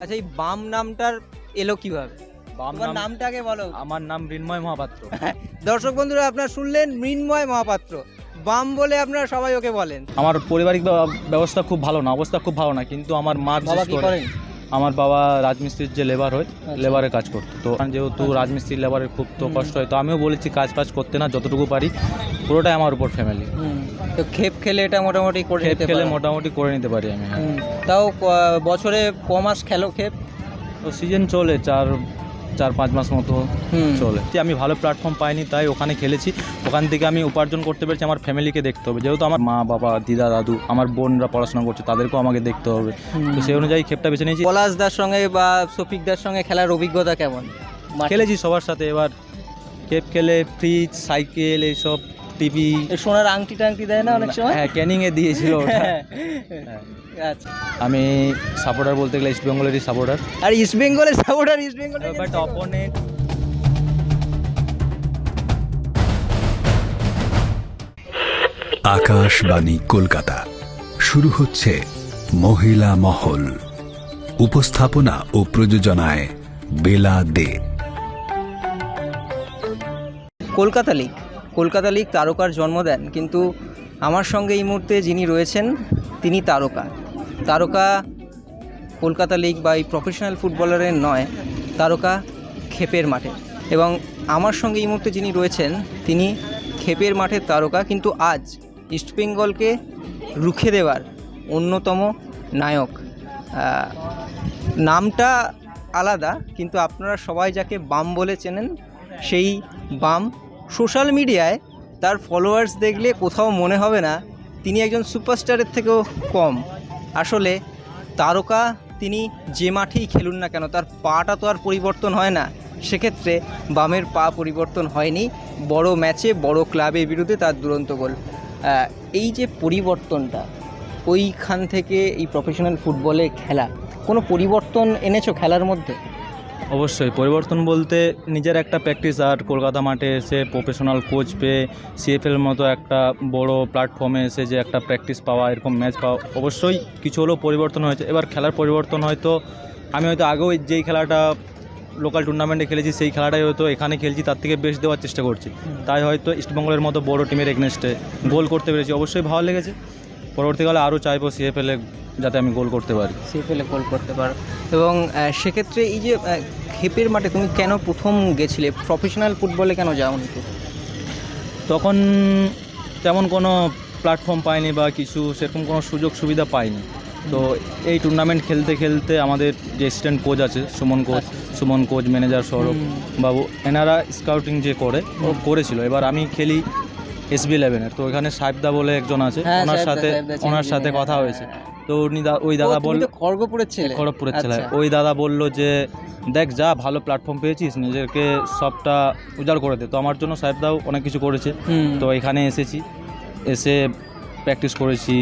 আচ্ছা এই বাম নামটার এলো কীভাবে? বাম তোমার নাম নামটাকে বলো। আমার নাম মৃন্ময় মহাপাত্র। দর্শক বন্ধুরা আপনারা শুনলেন মৃন্ময় মহাপাত্র। বাম বলে আপনারা সবাই ওকে বলেন। আমার পারিবারিক ব্যবস্থা খুব ভালো না অবস্থা খুব ভালো না কিন্তু আমার মা বাবা বিশেষ কি করে করেন? আমার বাবা রাজমিস্ত্রির যে লেবার হয় লেবারের লেবারে কাজ করতো। তো যেহেতু আচ্ছা। রাজমিস্ত্রির লেবারের খুব তো কষ্ট হয় তো আমিও বলেছি কাজ ফাজ করতে না যতটুকু পারি পুরোটাই আমার উপর ফ্যামিলি তো খেপ খেলে এটা মোটামুটি করে খেপ খেলে মোটামুটি করে নিতে পারি আমি হ্যাঁ। তাও বছরে ক মাস খেলো খেপ? তো সিজন চলে চার চার পাঁচ মাস মতো চলে। যে আমি ভালো প্ল্যাটফর্ম পাইনি তাই ওখানে খেলেছি। ওখান থেকে আমি উপার্জন করতে পেরেছি আমার ফ্যামিলিকে দেখতে হবে। যেহেতু আমার মা বাবা দিদা দাদু আমার বোনরা পড়াশোনা করছে তাদেরকেও আমাকে দেখতে হবে। তো সেই অনুযায়ী খেপটা বেছে নিয়েছি। পলাশ দার সঙ্গে বা সফিকদার সঙ্গে খেলার অভিজ্ঞতা কেমন? খেলেছি সবার সাথে। এবার কেপ খেলে ফ্রিজ সাইকেল এইসব টিভি। সোনার আংটি টাংটি দেয় না অনেক সময়? হ্যাঁ ক্যানিংয়ে দিয়েছিল ওটা। হ্যাঁ। হ্যাঁ। আচ্ছা। আমি সাপোর্টার বলতে গেলে ইস্ট বেঙ্গলেরই সাপোর্টার আর ইস্ট বেঙ্গলের সাপোর্টার ইস্ট বেঙ্গলের বাট অপোনেন্ট আকাশবাণী কলকাতা। শুরু হচ্ছে মহিলা মহল। উপস্থাপনা ও প্রযোজনায় বেলা দে। কলকাতা লিগ কলকাতা লিগ তারকার জন্ম দেন, কিন্তু আমার সঙ্গে এই মুহূর্তে যিনি রয়েছেন, তিনি তারকা। তারকা কলকাতা লিগ বা এই প্রফেশনাল ফুটবলারের নয়, তারকা খেপের মাঠে। এবং আমার সঙ্গে এই মুহূর্তে যিনি রয়েছেন, তিনি খেপের মাঠের তারকা, কিন্তু আজ ইস্টবেঙ্গলকে রুখে দেওয়ার অন্যতম নায়ক। নামটা আলাদা, কিন্তু আপনারা সবাই যাকে বাম বলে চেনেন, সেই বাম সোশ্যাল মিডিয়ায় তার ফলোয়ার্স দেখলে কোথাও মনে হবে না, তিনি একজন সুপারস্টারের থেকেও কম। আসলে তারকা তিনি যে মাঠেই খেলুন না কেন, তার পাটা তো আর পরিবর্তন হয় না। সেক্ষেত্রে বামের পা পরিবর্তন হয়নি, বড় ম্যাচে বড় ক্লাবের বিরুদ্ধে তার দুরন্ত গোল। এই যে পরিবর্তনটা, ওইখান থেকে এই প্রফেশনাল ফুটবলে খেলা, কোনো পরিবর্তন এনেছো খেলার মধ্যে? অবশ্যই। পরিবর্তন বলতে নিজের একটা প্র্যাকটিস আর কলকাতা মাঠে এসে প্রফেশনাল কোচ পেয়ে সিএফএল মতো একটা বড় প্ল্যাটফর্মে এসে যে একটা প্র্যাকটিস পাওয়া এরকম ম্যাচ পাওয়া অবশ্যই কিছু হলেও পরিবর্তন হয়েছে। এবার খেলার পরিবর্তন হয়তো আমি হয়তো আগেও যেই খেলাটা লোকাল টুর্নামেন্টে খেলেছি সেই খেলাটাই হয়তো এখানে খেলছি তার থেকে বেশ দেওয়ার চেষ্টা করছি। তাই হয়তো ইস্টবেঙ্গলের মতো বড় টিমের এগনেস্টে গোল করতে পেরেছি। অবশ্যই ভালো লেগেছে। পরবর্তীকালে আরও চাইব সিএফএলে যাতে আমি গোল করতে পারি। সিএফএলে গোল করতে পারো। এবং সেক্ষেত্রে এই যে খেপের মাঠে তুমি কেন প্রথম গেছিলে? প্রফেশনাল ফুটবলে কেন যাওনি তখন তেমন কোনো প্ল্যাটফর্ম পাইনি বা কিছু সেরকম কোনো সুযোগ সুবিধা পাইনি। তো এই টুর্নামেন্ট খেলতে খেলতে আমাদের যে অ্যাসিস্ট্যান্ট কোচ আছে Suman coach Suman coach manager Sourav বাবু এনারা স্কাউটিং যে করে ও করেছিল। এবার আমি খেলি এসবি ইলেভেনের তো ওখানে সাহেবদা বলে একজন আছে হ্যাঁ, ওনার সাথে ওনার সাথে কথা হ্যাঁ, হয়েছে। হ্যাঁ। তো উনি ওই দাদা বলল খড়গপুরের ছেলে। খড়গপুরের ছেলে। আচ্ছা। ওই দাদা বলল যে দেখ যা ভালো প্ল্যাটফর্ম পেয়েছিস নিজেকে সবটা উজাড় করে দে। তো আমার জন্য সাহেবদাও অনেক কিছু করেছে। তো এখানে এসেছি। এসে প্র্যাকটিস করেছি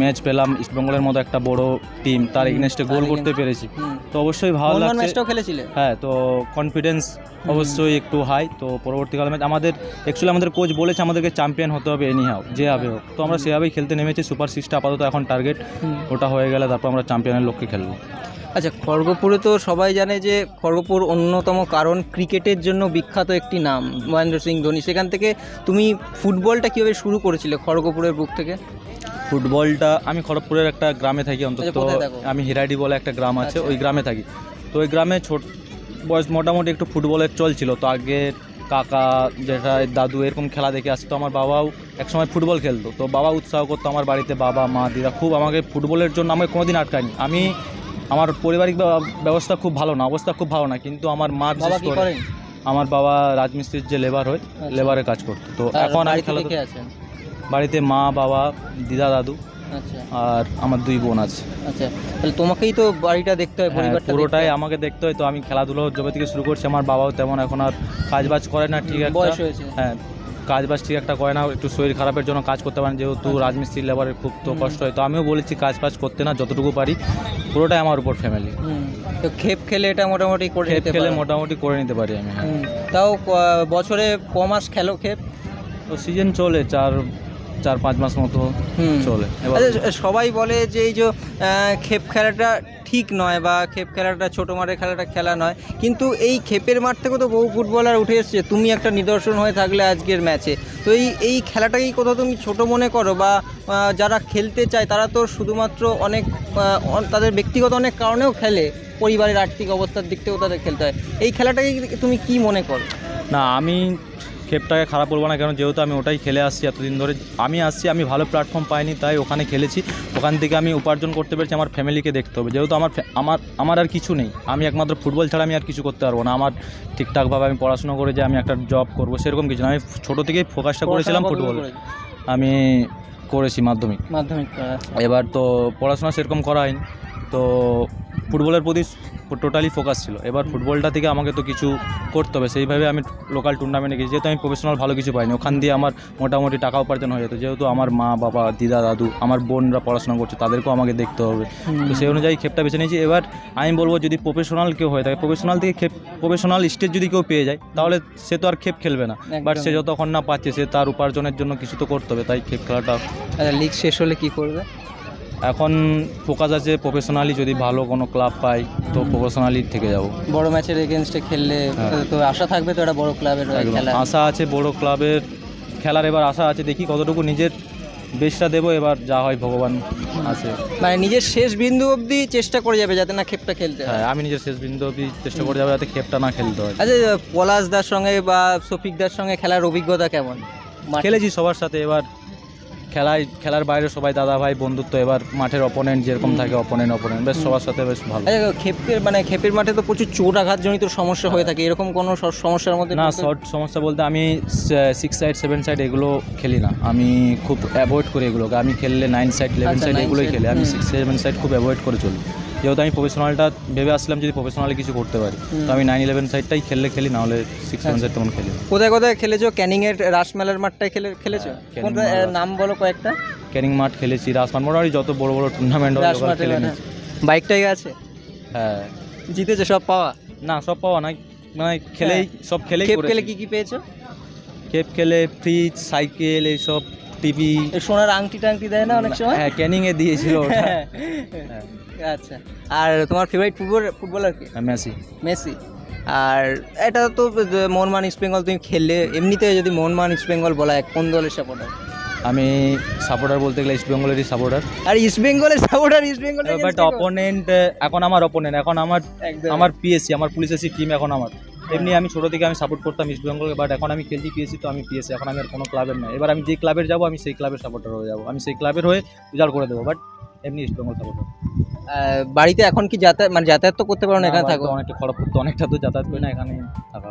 ম্যাচ পেলাম ইস্টবেঙ্গলের মতো একটা বড় টিম তার এগেনস্টে গোল করতে পেরেছি। তো অবশ্যই ভালো লাগছে। হ্যাঁ তো কনফিডেন্স অবশ্যই একটু হাই তো পরবর্তীকালে ম্যাচ আমাদের অ্যাকচুয়ালি আমাদের কোচ বলেছে আমাদেরকে চ্যাম্পিয়ন হতে হবে এনি হাও হবে হোক। তো আমরা সেভাবেই খেলতে নেমেছি সুপার সিক্সটা আপাতত এখন টার্গেট ওটা হয়ে গেলে তারপর আমরা চ্যাম্পিয়নের লক্ষ্যে খেলব। আচ্ছা খড়গপুরে তো সবাই জানে যে খড়গপুর অন্যতম কারণ ক্রিকেটের জন্য বিখ্যাত একটি নাম মহেন্দ্র সিং ধোনি। সেখান থেকে তুমি ফুটবলটা কীভাবে শুরু করেছিলে খড়গপুরের বুক থেকে? ফুটবলটা আমি খড়গপুরের একটা গ্রামে থাকি অন্তত। আচ্ছা, থাকো? আমি হিরাডি বলে একটা গ্রাম আছে আচ্ছা। ওই গ্রামে থাকি। তো ওই গ্রামে ছোট বয়স মোটামুটি একটু ফুটবলের চলছিল তো আগে কাকা যেটা দাদু এরকম খেলা দেখে আসতো। আমার বাবাও একসময় ফুটবল খেলতো। তো বাবা উৎসাহ করতো আমার বাড়িতে বাবা মা দিদা খুব আমাকে ফুটবলের জন্য আমাকে কোনোদিন আটকায়নি। আমি আমার পারিবারিক ব্যবস্থা খুব ভালো না অবস্থা খুব ভালো না কিন্তু আমার মা বিশেষ করে আমার বাবা রাজমিস্ত্রির যে লেবার হয় আচ্ছা। লেবারে কাজ করতো। তো এখন আমি বাড়িতে খেলা বাড়িতে মা বাবা দিদা দাদু আচ্ছা। আর আমার দুই বোন আছে। আচ্ছা তাহলে তোমাকেই তো বাড়িটা দেখতে হয় হ্যাঁ, পরিবারটা পুরোটাই আমাকে দেখতে হয় তো আমি খেলাধুলো যবে থেকে শুরু করছি আমার বাবাও তেমন এখন আর কাজ বাজ করে না ঠিক আছে বয়স হয়েছে। হ্যাঁ কাজ বাজ ঠিক একটা করে না একটু শরীর খারাপের জন্য কাজ করতে পারেন যেহেতু আচ্ছা। রাজমিস্ত্রি লেবারের খুব তো কষ্ট হয়। তো আমিও বলেছি কাজ বাজ করতে না যতটুকু পারি পুরোটাই আমার উপর ফ্যামিলি তো খেপ খেলে এটা মোটামুটি করে খেপ খেলে মোটামুটি করে নিতে পারি আমি হ্যাঁ। তাও বছরে ক মাস খেলো খেপ? তো সিজন চলে চার চার পাঁচ মাস মতো হুম। চলে। আচ্ছা সবাই বলে যে এই যে খেপ খেলাটা ঠিক নয় বা খেপ খেলাটা ছোটো মাঠের খেলাটা খেলা নয় কিন্তু এই খেপের মাঠ থেকে তো বহু ফুটবলার উঠে এসছে। তুমি একটা নিদর্শন হয়ে থাকলে আজকের ম্যাচে। তো এই এই খেলাটাকেই কোথাও তুমি ছোট মনে করো বা যারা খেলতে চায় তারা তো শুধুমাত্র অনেক তাদের ব্যক্তিগত অনেক কারণেও খেলে। পরিবারের আর্থিক অবস্থার দিক থেকেও তাদের খেলতে হয়। এই খেলাটাকে তুমি কি মনে করো? না আমি ক্ষেপটাকে খারাপ বলব না কারণ যেহেতু আমি ওটাই খেলে আসছি এতদিন ধরে। আমি আসছি আমি ভালো প্ল্যাটফর্ম পাইনি তাই ওখানে খেলেছি। ওখান থেকে আমি উপার্জন করতে পেরেছি আমার ফ্যামিলিকে দেখতে হবে। যেহেতু আমার আমার আমার আর কিছু নেই। আমি একমাত্র ফুটবল ছাড়া আমি আর কিছু করতে পারব না। আমার ঠিকঠাকভাবে আমি পড়াশোনা করে যে আমি একটা জব করব সেরকম কিছু না। আমি ছোটো থেকেই ফোকাসটা করেছিলাম ফুটবল আমি করেছি মাধ্যমিক। মাধ্যমিক এবার তো পড়াশোনা সেরকম করা হয়নি। তো ফুটবলের প্রতি টোটালি ফোকাস ছিল। এবার ফুটবলটা থেকে আমাকে তো কিছু করতে হবে। সেইভাবে আমি লোকাল টুর্নামেন্টে গেছি। যেহেতু আমি প্রফেশনাল ভালো কিছু পাইনি। ওখান দিয়ে আমার মোটামুটি টাকা উপার্জন হয়ে যেত। যেহেতু আমার মা বাবা দিদা দাদু আমার বোনরা পড়াশোনা করছে তাদেরকেও আমাকে দেখতে হবে। তো সেই অনুযায়ী ক্ষেপটা বেছে নিয়েছি। এবার আমি বলব যদি প্রফেশনাল কেউ হয়ে থাকে প্রফেশনাল থেকে ক্ষেপ প্রফেশনাল স্টেজ যদি কেউ পেয়ে যায় তাহলে সে তো আর ক্ষেপ খেলবে না। বাট সে যতক্ষণ না পাচ্ছে সে তার উপার্জনের জন্য কিছু তো করতে হবে। তাই ক্ষেপ খেলাটা আচ্ছা, লিগ শেষ হলে কি করবে? এখন ফোকাস আছে প্রফেশনালি যদি ভালো কোনো ক্লাব পাই তো প্রফেশনালি থেকে যাব। বড় ম্যাচের এগেনস্টে খেললে হ্যাঁ। তো আশা থাকবে তো একটা বড় ক্লাবের খেলা আশা আছে বড় ক্লাবের খেলার এবার আশা আছে। দেখি কতটুকু নিজের বেশটা দেবো এবার যা হয় ভগবান আছে। মানে নিজের শেষ বিন্দু অবধি চেষ্টা করে যাবে যাতে না খেপটা খেলতে হয়। হ্যাঁ আমি নিজের শেষ বিন্দু অবধি চেষ্টা করে যাব যাতে খেপটা না খেলতে হয়। আচ্ছা পলাশদার সঙ্গে বা শফিকদার সঙ্গে খেলার অভিজ্ঞতা কেমন? খেলেছি সবার সাথে এবার খেলায় খেলার বাইরে সবাই দাদা ভাই বন্ধুত্ব এবার মাঠের অপোনেন্ট যেরকম থাকে অপোনেন্ট অপোনেন্ট বেশ সবার সাথে বেশ ভালো। ক্ষেপের খেপের মানে খেপের মাঠে তো প্রচুর চোট আঘাতজনিত সমস্যা হয়ে থাকে। এরকম কোনো সমস্যার মধ্যে না শর্ট সমস্যা বলতে আমি সিক্স সাইড সেভেন সাইড এগুলো খেলি না। আমি খুব অ্যাভয়েড করি এগুলোকে। আমি খেললে নাইন সাইড ইলেভেন আচ্ছা, সাইড এগুলোই খেলে খেলি। আমি সিক্স সেভেন সাইড খুব অ্যাভয়েড করে চলি। যেহেতু আমি প্রফেশনালটা ভেবে আসলাম যদি প্রফেশনালি কিছু করতে পারি তো আমি নাইন ইলেভেন সাইডটাই খেললে খেলি না হলে সিক্স সেভেন। সাইড তেমন খেলি কোথায় কোথায় খেলেছো? ক্যানিং এর রাসমেলার মাঠটায় খেলে খেলেছো? হ্যাঁ, নাম বলো কয়েকটা। ক্যানিং মাঠ খেলেছি রাসমান মোটামুটি যত বড় বড় টুর্নামেন্ট হয় বাইকটাই আছে? হ্যাঁ। জিতেছে সব পাওয়া? না সব পাওয়া নাই মানে খেলেই সব খেলে খেলে কি কি পেয়েছ? খেপ খেলে ফ্রিজ সাইকেল এইসব টিভি। সোনার আংটি টাংটি দেয় না অনেক সময়? হ্যাঁ ক্যানিংয়ে দিয়েছিল ওটা। হ্যাঁ। আচ্ছা। আর তোমার ফেভারিট ফুটবল ফুটবলার কি? মেসি। মেসি। আর এটা তো যে মোহনবাগান ইস্ট বেঙ্গল তুমি খেললে এমনিতে যদি মোহনবাগান ইস্ট বেঙ্গল বলা হয় কোন দলের সাপোর্টার আমি সাপোর্টার বলতে গেলে ইস্ট বেঙ্গলেরই সাপোর্টার আর ইস্ট বেঙ্গলের supporter east Bengal but opponent এখন আমার অপোনেন্ট এখন আমার আমার পিএসসি আমার পুলিশ এসি টিম এখন আমার। এমনি আমি ছোটো থেকে আমি সাপোর্ট করতাম ইস্ট বেঙ্গলকে বাট এখন আমি খেলছি পিএসসি তো আমি পিএসসি এখন আমি আর কোনো ক্লাবের নয়। এবার আমি যে ক্লাবের যাব আমি সেই ক্লাবের সাপোর্টার হয়ে যাব। আমি সেই ক্লাবের হয়ে রেজাল্ট করে দেবো। বাট এমনি ইস্ট বেঙ্গল সাপোর্টার বাড়িতে এখন কি যাতায়াত মানে যাতায়াত তো করতে পারো না এখানে থাকো? অনেকটা খড়গপুর তো অনেকটা তো যাতায়াত করি না এখানে থাকা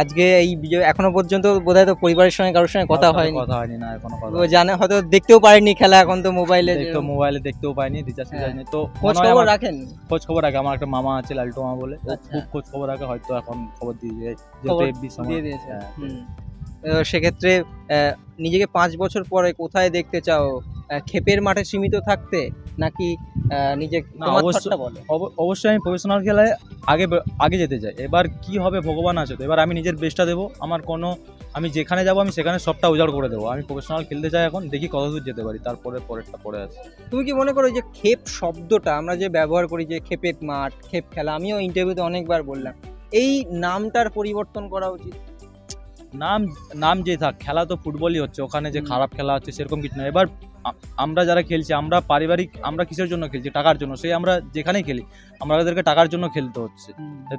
আজকে এই বিজয় এখনও পর্যন্ত বোধহয় তো পরিবারের সঙ্গে কারোর সঙ্গে কথা হয়নি। কথা হয়নি না এখনও কথা জানে হয়তো দেখতেও পারেনি খেলা এখন তো মোবাইলে। দেখতে মোবাইলে দেখতেও পাইনি রিচার্জ হ্যাঁ। নেই। তো খোঁজ খবর রাখেন? খোঁজ খবর রাখে আমার একটা মামা আছে লালটু মামা বলে। আচ্ছা। খুব খোঁজ খবর রাখে হয়তো এখন খবর দিয়ে দিয়ে দিয়েছে। হ্যাঁ। হুম। সেক্ষেত্রে নিজেকে পাঁচ বছর পরে কোথায় দেখতে চাও? ক্ষেপের মাঠে সীমিত থাকতে নাকি নিজে অবশ্যই আমি প্রফেশনাল খেলায় আগে আগে যেতে চাই। এবার কি হবে ভগবান আছে তো। এবার আমি নিজের বেস্টটা দেবো। আমার কোনো আমি যেখানে যাব আমি সেখানে সবটা উজাড় করে দেবো। আমি প্রফেশনাল খেলতে চাই এখন দেখি কতদূর যেতে পারি। তারপরে পরেরটা পরে আছে। তুমি কি মনে করো যে ক্ষেপ শব্দটা আমরা যে ব্যবহার করি যে ক্ষেপের মাঠ ক্ষেপ খেলা আমিও ইন্টারভিউতে অনেকবার বললাম এই নামটার পরিবর্তন করা উচিত? নাম নাম যে থাক খেলা তো ফুটবলই হচ্ছে। ওখানে যে খারাপ খেলা হচ্ছে সেরকম কিছু না। এবার আমরা যারা খেলছি আমরা পারিবারিক আমরা কিসের জন্য খেলছি? টাকার জন্য সেই আমরা যেখানেই খেলি আমরা আমাদেরকে টাকার জন্য খেলতে হচ্ছে।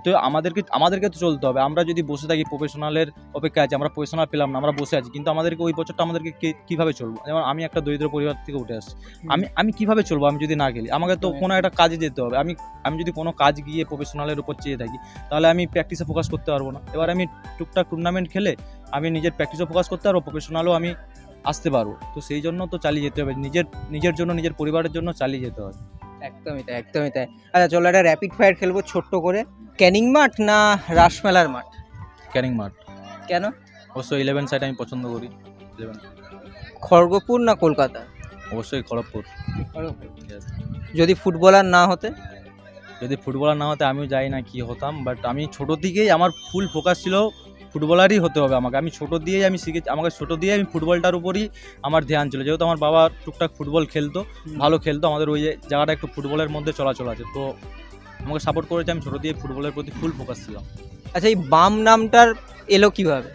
তো আমাদেরকে আমাদেরকে তো চলতে হবে। আমরা যদি বসে থাকি প্রফেশনালের অপেক্ষা আছে আমরা প্রফেশনাল পেলাম না আমরা বসে আছি কিন্তু আমাদেরকে ওই বছরটা আমাদেরকে কে- কীভাবে চলবো? যেমন আমি একটা দরিদ্র পরিবার থেকে উঠে আসছি। আমি আমি কীভাবে চলবো? আমি যদি না খেলি আমাকে তো। কোনো একটা কাজে যেতে হবে। আমি আমি যদি কোনো কাজ গিয়ে প্রফেশনালের উপর চেয়ে থাকি তাহলে আমি প্র্যাকটিসে ফোকাস করতে পারব না। এবার আমি টুকটাক টুর্নামেন্ট খেলে আমি নিজের প্র্যাকটিসে ফোকাস করতে পারব প্রফেশনালও আমি আসতে পারব। তো সেই জন্য তো চালিয়ে যেতে হবে। নিজের নিজের জন্য নিজের পরিবারের জন্য চালিয়ে যেতে হবে। একদমই তাই একদমই তাই। আচ্ছা চলো একটা র্যাপিড ফায়ার খেলব ছোট্ট করে। ক্যানিং মাঠ না রাসমেলার মাঠ? ক্যানিং মাঠ। কেন? অবশ্যই ইলেভেন সাইড আমি পছন্দ করি। ইলেভেন খড়গপুর না কলকাতা? অবশ্যই খড়গপুর। যদি ফুটবলার না হতে? যদি ফুটবলার না হতে আমিও যাই না কি হতাম বাট আমি ছোটো থেকেই আমার ফুল ফোকাস ছিল ফুটবলারই হতে হবে আমাকে। আমি ছোট দিয়েই আমি শিখেছি আমাকে ছোট দিয়ে আমি ফুটবলটার উপরই আমার ধ্যান ছিল। যেহেতু আমার বাবা টুকটাক ফুটবল খেলতো ভালো খেলতো আমাদের ওই যে জায়গাটা একটু ফুটবলের মধ্যে চলাচল আছে। তো আমাকে সাপোর্ট করেছে আমি ছোট দিয়ে ফুটবলের প্রতি ফুল ফোকাস ছিলাম। আচ্ছা এই বাম নামটার এলো কীভাবে?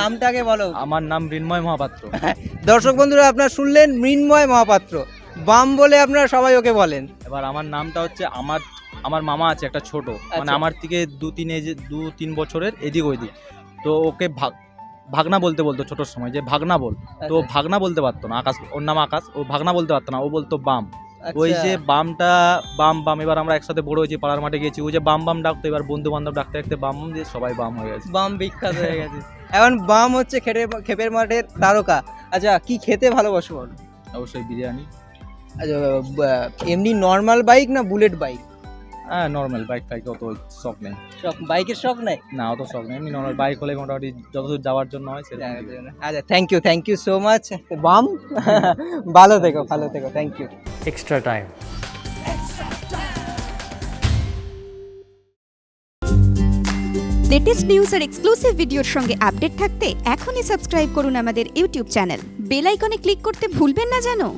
নামটাকে বলো। আমার নাম মৃন্ময় মহাপাত্র। দর্শক বন্ধুরা আপনারা শুনলেন মৃন্ময় মহাপাত্র। বাম বলে আপনারা সবাই ওকে বলেন। এবার আমার নামটা হচ্ছে আমার আমার মামা আছে একটা ছোট। মানে আচ্ছা। আমার থেকে দু তিন এজ দু তিন বছরের এদিক ওইদিক। তো ওকে ভাগ ভাগনা বলতে বলতো ছোটোর সময় যে ভাগনা বল। তো ও আচ্ছা, ভাগনা বলতে পারতো না আকাশ ওর নাম আকাশ ও ভাগনা বলতে পারতো না ও বলতো বাম। আচ্ছা। ওই যে বামটা বাম বাম এবার আমরা একসাথে বড় হয়েছি পাড়ার মাঠে গেছি ওই যে বাম বাম ডাকতো এবার বন্ধু বান্ধব ডাকতে ডাকতে বাম বাম দিয়ে সবাই বাম হয়ে গেছে। বাম বিখ্যাত হয়ে গেছে। এখন বাম হচ্ছে খেটে খেপের মাঠের তারকা। আচ্ছা কি খেতে ভালোবাসো বলো? অবশ্যই বিরিয়ানি। আচ্ছা এমনি নর্মাল বাইক না বুলেট বাইক হ্যাঁ নর্মাল বাইক ফাইক অত শখ নেই। শখ বাইকের শখ নাই? না অত শখ নেই। এমনি নর্মাল বাইক হলে মোটামুটি যতদূর যাওয়ার জন্য হয় সেরকম আচ্ছা thank you thank you so much বাম? ভালো থেকো ভালো থেকো thank you extra time. Latest news R exclusive ভিডিওর সঙ্গে আপডেট থাকতে এখনই সাবস্ক্রাইব করুন আমাদের ইউটিউব চ্যানেল বেল আইকনে ক্লিক করতে ভুলবেন না জানো?